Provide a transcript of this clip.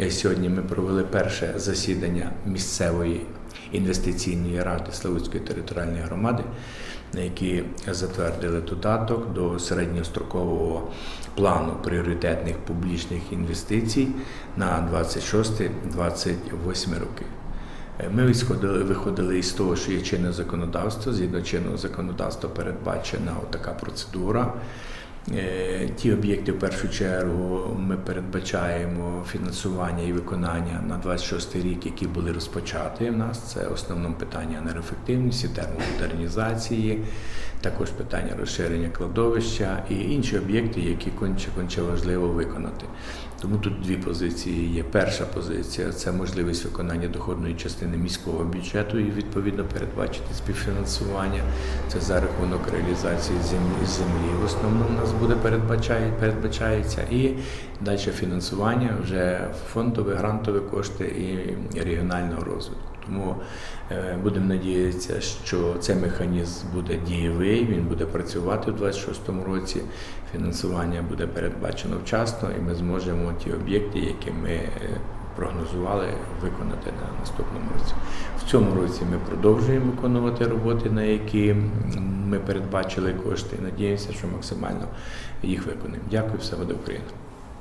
Е, Сьогодні ми провели перше засідання місцевої інвестиційної ради Славутської територіальної громади, на які затвердили додаток до середньострокового плану пріоритетних публічних інвестицій на 26-28 роки. Е, Ми висходили, виходили із того, що є чинне законодавство. Згідно чинного законодавства передбачена така процедура. Е, Ті об'єкти, в першу чергу, ми передбачаємо фінансування і виконання на 26 рік, які були розпочаті в нас. Це основне питання енергоефективності, термомодернізації, також питання розширення кладовища і інші об'єкти, які конче конче важливо виконати. Тому тут дві позиції є. Перша позиція це можливість виконання доходної частини міського бюджету і відповідно передбачити співфінансування. Це за рахунок реалізації землі землі. В основному у нас буде передбачає, передбачається і далі фінансування вже фондові, грантові кошти і регіонального розвитку. Тому е, будемо надіятися, що цей механізм буде дієвий, він буде працювати у 2026 році. Фінансування буде передбачено вчасно, і ми зможемо ті об'єкти, які ми е, прогнозували, виконати на наступному році. В цьому році ми продовжуємо виконувати роботи, на які ми передбачили кошти. Надіємося, що максимально їх виконаємо. Дякую, все буде Україна.